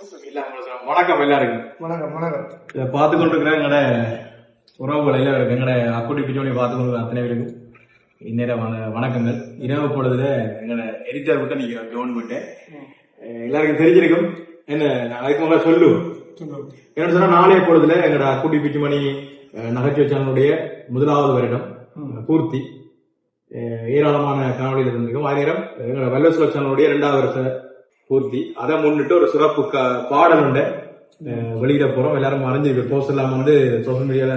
வணக்கம் எல்லாருக்கும். வணக்கம் வணக்கம். இதை பார்த்து கொண்டிருக்கிற எங்கட உறவுகள் எல்லாம் இருக்கு எங்கட அக்குட்டி பிச்சோனி பார்த்து கொண்டு அத்தனை பேருக்கும் இந்நேரம் வண- வணக்கங்கள். இரவு பொழுதுல எங்கட எடிட்டர் விட்டு நிக்கிறோம் ஜோன் விட்டு எல்லாருக்கும் தெரிஞ்சிருக்கும். என்ன அதுக்கு முதல்ல சொல்லு. என்ன சொன்னா நாளைய பொழுதுல எங்கட அக்குட்டி பிச்சுமணி அஹ், நகைச்சுவை சேனலுடைய முதலாவது வருடம் பூர்த்தி ஏராளமான காணொலியில் இருந்திருக்கும் அதே நேரம் எங்களோட வல்லசுல சேனலுடைய இரண்டாவது வருஷ பூர்த்தி. அதை முன்னிட்டு ஒரு சிறப்பு பாடல் உண்டு. வெளியிட போறோம். எல்லாரும் அறிஞ்சிருக்கு போஸ்ட் எல்லாம் வந்து சோஷியல் மீடியால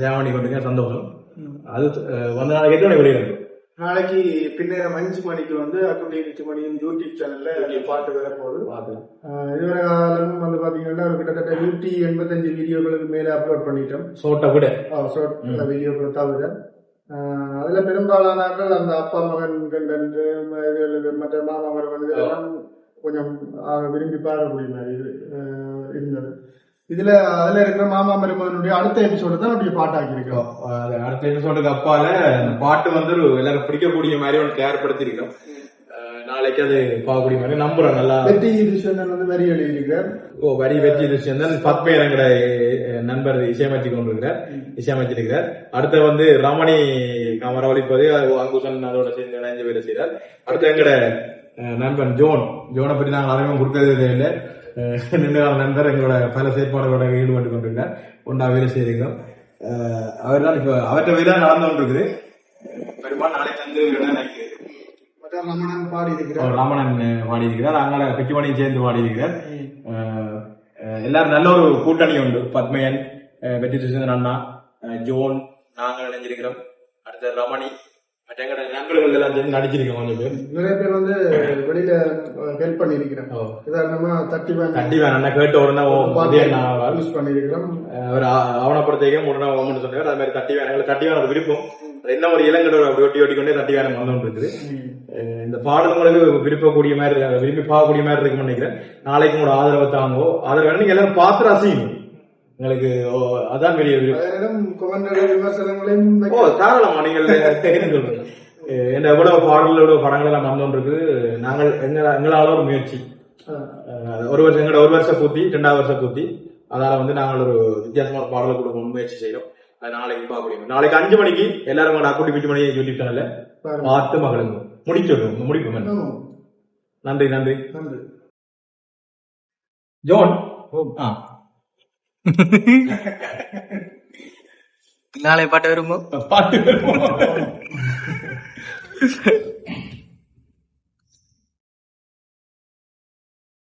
சேவ் பண்ணி சந்தோஷம். அது வந்த நாளைக்கு எத்தனை வெளியிடும் நாளைக்கு பின்னேரம் அஞ்சு மணிக்கு வந்து அக்குண்டி அஞ்சு மணியின் யூடியூப் சேனல்ல பாட்டு வர போகுது. இதுவரை காலம் வந்து பாத்தீங்கன்னா கிட்டத்தட்ட நூற்றி எண்பத்தஞ்சு வீடியோக்களுக்கு மேல அப்லோட் பண்ணிட்டோம். சோட்டை விட ஷார்ட் வீடியோக்கள் தவிர. அதுல பெரும்பாலானாக்கள் அந்த அப்பா மகன் கண்டன்று இது மற்ற மாமா மகன் இதெல்லாம் கொஞ்சம் விரும்பி பார்க்கக்கூடிய மாதிரி இது இருந்தது. இதுல அதுல இருக்கிற மாமா மருமகனுடைய அடுத்த எபிசோடு தான் அப்படியே பாட்டாக்கி இருக்கோம் அது அடுத்த எபிசோடுக்கு அப்பால அந்த பாட்டு வந்து எல்லாரும் பிடிக்கக்கூடிய மாதிரி ஒன்று தயார்படுத்திருக்கோம் நாளைக்கு அது பார்க்கக்கூடிய மாதிரி நம்புறோம் நல்லா வெற்றி கிருஷ்ணன் வந்து வரி எழுதியிருக்கார் ஓ வரி வெற்றி விஷயம் தான் பத்மேர் எங்கட அஹ், நண்பர் இசையமைச்சு கொண்டிருக்கிறார் இசையமைச்சிருக்கிறார் அடுத்து வந்து ரமணி கமர ஒழிப்பது அங்குசன் அதோட சேர்ந்து இணைஞ்சு வேலை செய்கிறார் அடுத்து எங்கட நண்பன் ஜோன். ஜோனை பற்றி நாங்கள் அறிமுகம் கொடுத்ததே இல்லை. கால நண்பர் எங்களோட பல செயற்பாடுகளோட ஈடுபட்டு கொண்டிருக்கிறார். ஒன்றா வேலை செய்திருக்கிறோம். அவர் தான் இப்போ அவர்கிட்ட வேலை நடந்து கொண்டிருக்குது. பெரும்பாலும் நாளைக்கு வந்து நினைக்கிறேன் ரமணன் பாடி இருக்கிறார் அவர் ராமணன் பாடியிருக்கிறார். அங்கால பிச்சுமணியும் சேர்ந்து பாடியிருக்கிறார். எல்லாரும் நல்ல ஒரு கூட்டணி உண்டு. பத்மயன் வெற்றி சுசேந்திரன் அண்ணா ஜோன் நாங்கள் இணைஞ்சிருக்கிறோம். அடுத்த ரமணி மற்ற எங்கட நண்பர்கள் எல்லாம் சேர்ந்து நடிச்சிருக்கோம் கொஞ்சம் பேர். நிறைய பேர் வந்து வெளியில ஹெல்ப் பண்ணிருக்கிறோம் ஓ. உதாரணமா தட்டி கண்டிப்பா நான் கேட்ட உடனே ஓ, உதயன் ஆவார். யூஸ் பண்ணிருக்கிறோம் அவர் ஆ- ஆவணப்படுத்திக்க உடனே ஓமன்னு சொன்னார். அது மாதிரி தட்டி வேணும் எங்களுக்கு தட்டி விருப்பம். என்ன ஒரு இளங்கடோர் அப்படி ஒட்டி ஒட்டி கொண்டே தட்டி வேணும் வந்து இருக்குது இந்த பாடல் உங்களுக்கு விருப்பக்கூடிய மாதிரி விரும்பி பார்க்கக்கூடிய மாதிரி இருக்கும்னு நினைக்கிறேன். நாளைக்கு உங்களோட ஆதரவை தாங்கோ. ஆதரவு நீங்க எல்லாரும் பார்த்து ரசிக்கணும் உங்களுக்கு அதான் பெரிய விமர்சனங்களையும் ஓ தாராளமா நீங்கள் அஹ் என்ன எவ்வளவு எவ்வளவு படங்கள் எல்லாம் வந்து இருக்கு நாங்கள் எங்கள எங்களால ஒரு முயற்சி. ஒரு வருஷம் எங்களோட ஒரு வருஷம் பூத்தி ரெண்டாவது வருஷம் பூத்தி அதால வந்து நாங்கள் ஒரு வித்தியாசமான பாடல் கொடுக்க முயற்சி செய்யறோம் நாளைக்கு பார்க்க முடியும். நாளைக்கு அஞ்சு மணிக்கு எல்லாரும் உங்களோட அக்குட்டி பிச்சு மணி யூடியூப். பார்த்து மகளுங்க முடிச்சிடுவோம் முடிப்போம். நன்றி நன்றி. நன்றி. ஜோன்? ஆ. நாளை பாட்டு வருமோ? பாட்டு